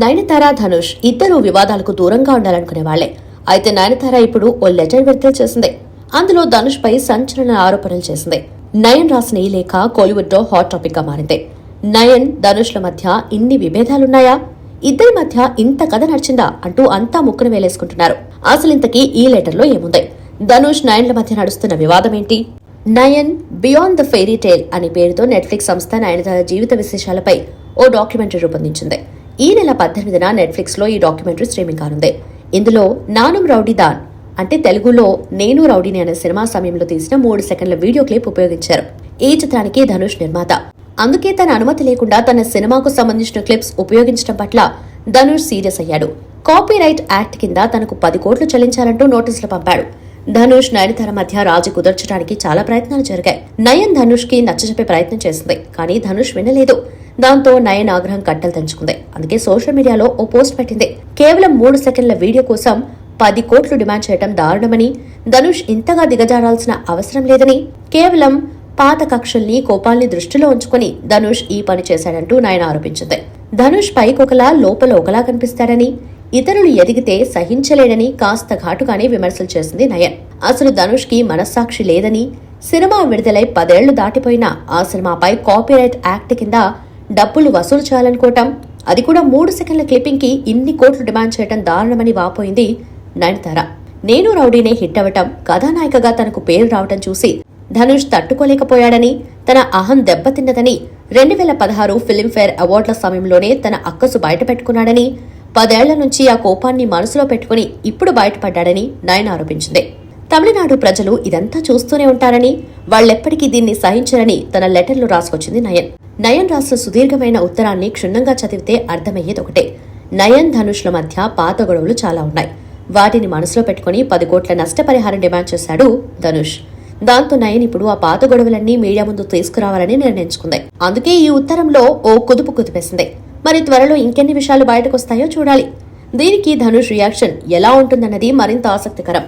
నయనతార ధనుష్ ఇద్దరు వివాదాలకు దూరంగా ఉండాలనుకునే వాళ్ళే అయితే నయనతార ఇప్పుడు ఓ లెటర్ విడుదల చేసింది. అందులో ధనుష్ పై సంచలన ఆరోపణలు చేసింది. నయన్ రాసిన ఈ లేఖ కోలీవుడ్లో హాట్ టాపిక్గా మారింది. నయన్ ధనుష్ల మధ్య ఇన్ని విభేదాలున్నాయా? ఇద్దరి మధ్య ఇంత కథ నడిచిందా అంటూ అంతా ముక్కును వేలేసుకుంటున్నారు. అసలు ఇంతకీ ఈ లెటర్లో ఏముంది? ధనుష్ నయన్ల మధ్య నడుస్తున్న వివాదం ఏంటి Nayan beyond the fairy tale అనే పేరుతో నెట్ఫ్లిక్స్ సంస్థ నయనతార జీవిత విశేషాలపై ఓ డాక్యుమెంటరీ రూపొందించింది. ఈ నెల పద్దెనిమిదిన నెట్ఫ్లిక్స్లో ఈ డాక్యుమెంటరీ స్ట్రీమింగ్ కానుంది. ఇందులో నానం రౌడీదాన్ అంటే తెలుగులో నేను రౌడీని అనే సినిమా సమయంలో తీసిన మూడు సెకండ్ల వీడియో క్లిప్ ఉపయోగించారు. ఈ చిత్రానికి ధనుష్ నిర్మాత. అందుకే తన అనుమతి లేకుండా తన సినిమాకు సంబంధించిన క్లిప్స్ ఉపయోగించడం పట్ల ధనుష్ సీరియస్ అయ్యాడు. కాపీరైట్ యాక్ట్ కింద తనకు పది కోట్లు చెల్లించాలంటూ నోటీసులు పంపాడు. ధనుష్ నయనతార మధ్య రాజు కుదర్చడానికి చాలా ప్రయత్నాలు జరిగాయి. నయన్ ధనుష్కి నచ్చజెప్పే ప్రయత్నం చేసింది కానీ ధనుష్ వినలేదు. దాంతో నయన్ ఆగ్రహం కట్టలు తెంచుకుంది అందుకే సోషల్ మీడియాలో ఓ పోస్ట్ పెట్టింది. కేవలం మూడు సెకండ్ల వీడియో కోసం పది కోట్లు డిమాండ్ చేయడం దారుణమని ధనుష్ ఇంతగా దిగజారాల్సిన అవసరం లేదని కేవలం పాత కక్షల్ని కోపాల్ని దృష్టిలో ఉంచుకుని ధనుష్ ఈ పని చేశాడంటూ నాయన ఆరోపించింది. ధనుష్ పైకొకలా లోపల ఒకలా కనిపిస్తాడని ఇతరులు ఎదిగితే సహించలేడని కాస్త ఘాటుగానే విమర్శలు చేసింది నయన్. అసలు ధనుష్కి మనస్సాక్షి లేదని సినిమా విడుదలై పదేళ్ళు దాటిపోయినా ఆ సినిమాపై కాపీరైట్ యాక్ట్ కింద డబ్బులు వసూలు చేయాలనుకోవటం అది కూడా మూడు సెకండ్ల క్లిప్పింగ్కి ఇన్ని కోట్లు డిమాండ్ చేయడం దారుణమని వాపోయింది నయనతార. నేను రౌడీనే హిట్ అవ్వటం కథానాయికగా తనకు పేరు రావటం చూసి ధనుష్ తట్టుకోలేకపోయాడని తన అహం దెబ్బతిన్నదని రెండు వేల పదహారు ఫిల్మ్ఫేర్ అవార్డుల సమయంలోనే తన అక్కసు బయటపెట్టుకున్నాడని పదేళ్ళ నుంచి ఆ కోపాన్ని మనసులో పెట్టుకుని ఇప్పుడు బయటపడ్డాడని నయన్ ఆరోపించింది. తమిళనాడు ప్రజలు ఇదంతా చూస్తూనే ఉంటారని వాళ్ళెప్పటికీ దీన్ని సహించరని తన లెటర్లో రాసుకొచ్చింది నయన్. నయన్ రాసిన సుదీర్ఘమైన ఉత్తరాన్ని క్షుణ్ణంగా చదివితే అర్థమయ్యేది ఒకటే. నయన్ ధనుష్ల మధ్య పాత గొడవలు చాలా ఉన్నాయి. వాటిని మనసులో పెట్టుకుని పది కోట్ల నష్టపరిహారం డిమాండ్ చేశాడు ధనుష్. దాంతో నయన్ ఇప్పుడు ఆ పాత గొడవలన్నీ మీడియా ముందు తీసుకురావాలని నిర్ణయించుకుంది. అందుకే ఈ ఉత్తరంలో ఓ కుదుపు కుదిపేసింది. మరి త్వరలో ఇంకెన్ని విషయాలు బయటకు వస్తాయో చూడాలి. దీనికి ధనుష్ రియాక్షన్ ఎలా ఉంటుందన్నది మరింత ఆసక్తికరం.